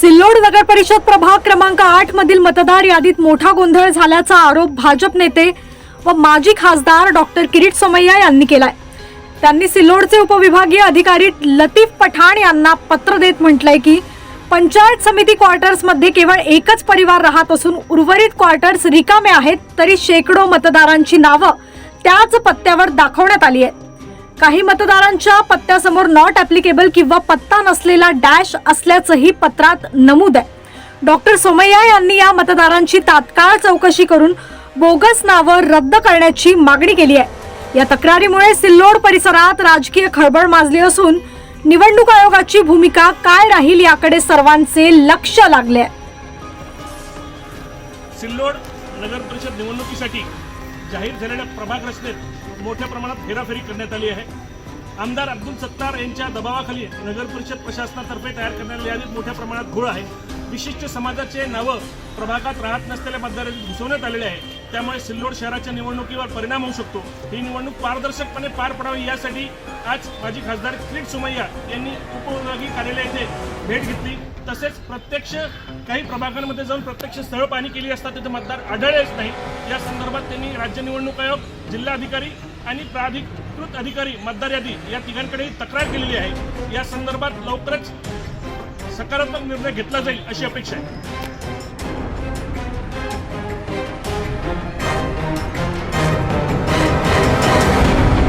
सिल्लोड नगर परिषद प्रभाग क्रमांक आठ मधील मतदार यादीत मोठा गोंधळ झाल्याचा आरोप भाजप नेते व माजी खासदार डॉक्टर किरीट सोमय्या यांनी केलाय. त्यांनी सिल्लोडचे उपविभागीय अधिकारी लतीफ पठाण यांना पत्र देत म्हटलंय की पंचायत समिती क्वार्टर्समध्ये केवळ एकच परिवार राहत असून उर्वरित क्वार्टर्स रिकामे आहेत तरी शेकडो मतदारांची नावं त्याच पत्त्यावर दाखवण्यात आली आहेत. काही मतदारांच्या पत्त्यासमोर नॉट ऍप्लिकेबल किंवा पत्ता नसलेला डॅश असल्याचंही पत्रात नमूद आहे. डॉक्टर सोमय्या यांनी या मतदारांची तात्काळ चौकशी करून बोगस नावं रद्द करण्याची मागणी केली आहे. या तक्रारीमुळे सिल्लोड परिसरात राजकीय खळबळ माजली असून निवडणूक आयोगाची भूमिका काय राहील याकडे सर्वांचे लक्ष लागले आहे. सिल्लोड नगर परिषद निवडणुकीसाठी जाहीर झालेल्या प्रभाग रचनेत मोठ्या प्रमाणात फेराफेरी करण्यात आली आहे. आमदार अब्दुल सत्तार यांच्या दबावाखाली नगर परिषद प्रशासनातर्फे तयार करण्यात आलेली मोठ्या प्रमाणात घोळ आहे. विशिष्ट समाजाचे नावं प्रभागात राहत नसलेल्या मतदारांनी घुसवण्यात आलेले आहे. त्यामुळे सिल्लोड शहराच्या निवडणुकीवर परिणाम होऊ शकतो. ही निवडणूक पारदर्शकपणे पार पडावी यासाठी आज माजी खासदार किरीट सोमय्या यांनी उपविभागीय कार्यालय येथे भेट घेतली. तसेच प्रत्यक्ष काही प्रभागांमध्ये जाऊन प्रत्यक्ष स्थळ पाहणी केली असता तिथे मतदार आढळलेच नाही. या संदर्भात त्यांनी राज्य निवडणूक आयोग जिल्हाधिकारी आणि प्राधिकृत अधिकारी मतदार यादी या तिघांकडे तक्रार केलेली आहे. या संदर्भात लवकरच सकारात्मक निर्णय घेतला जाईल अशी अपेक्षा आहे.